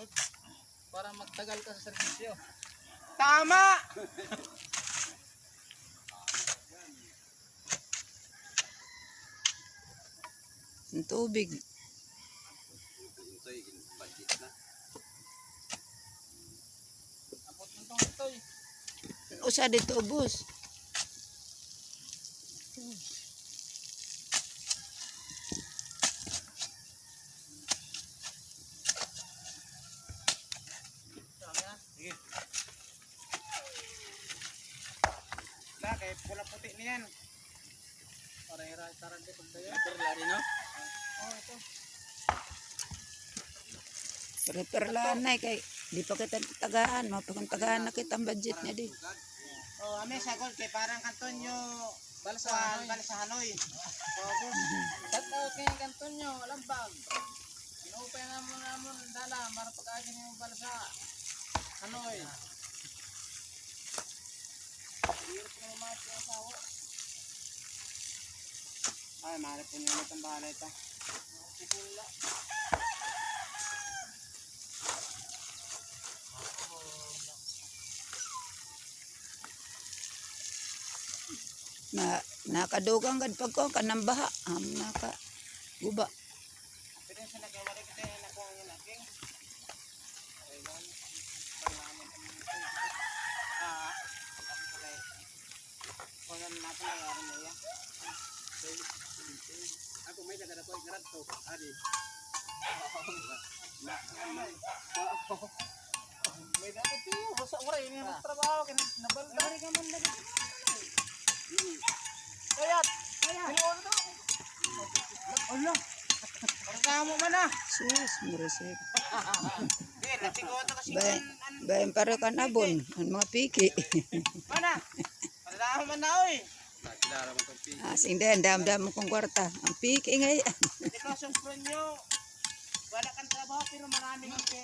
sunod. Para magtagal ka sa serbisyo. Tama! Ang tubig. Usa dito ubos. Pula puti niyan. Para ira-taran din pag dayo. Perlari, no? Oh, ito. Reperlaan na kay di pa kita tagaan. Mapakang tagaan na kita ang budget niya di. Oh, ame sagol kay parang kanton nyo Balsa, Balsa, Hanoy. Balsa Hanoy. Oh, boss. Shout out kay Kantonyo, Lambag. Inupay naman naman dala para pag-agin yung balsa. Hanoy. Hirap mo naman sa asawa. Ay, mahal po niyo itong bahala ito. Sibula. Na nakadugang gad pag ko kanang baha. Am naka guba. Pero sa nagawari kita nakuha mga ito. Ah. Kung ano natin nangyari mo. Ako may sagada ko ikarad to. Adi. May dapat yun. Basta ko rin. Yung trabaho. Nabalda. Dari ka man lagi. Kayat. Kayat. Ano? Kamo man ah. Sus, murasik. Eh, natigo to kasi. Bay, bayan para kan abon. Ang mga piki. Mana? Parang man na oy. Asing den dam dam kong kwarta. Ang piki ngay. Hindi ko sa nyo. Wala kang trabaho pero maraming ang